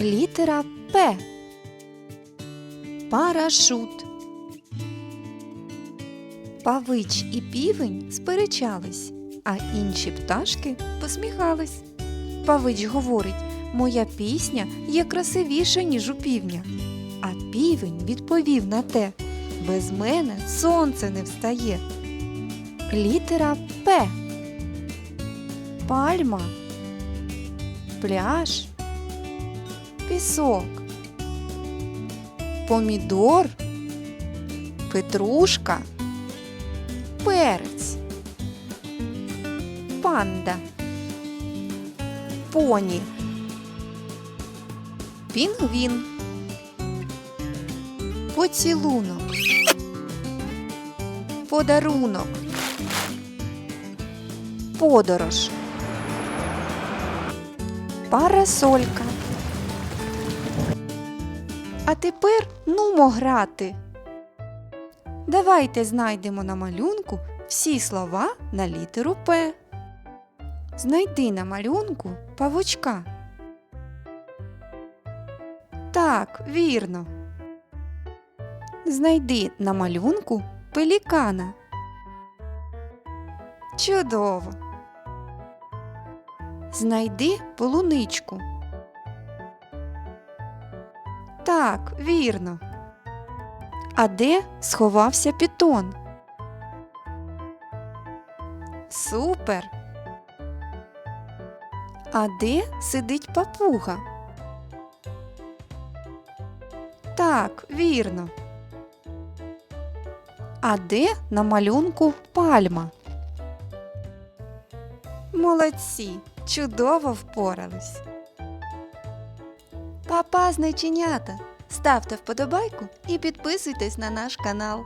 Літера П. Парашут. Павич і півень сперечались, а інші пташки посміхались. Павич говорить: Моя пісня є красивіша, ніж у півня. А півень відповів на те: Без мене сонце не встає. Літера П. Пальма. Пляж. Пісок. Помідор. Петрушка. Перець. Панда. Поні. Пінгвін. Поцілунок. Подарунок. Подорож. Парасолька. А тепер нумо грати. Давайте знайдемо на малюнку всі слова на літеру П. Знайди на малюнку павучка. Так, вірно. Знайди на малюнку пелікана. Чудово. Знайди полуничку. Так, вірно. А де сховався пітон? Супер. А де сидить папуга? Так, вірно. А де на малюнку пальма? Молодці, чудово впорались. Папа, знайченята, ставте вподобайку і підписуйтесь на наш канал.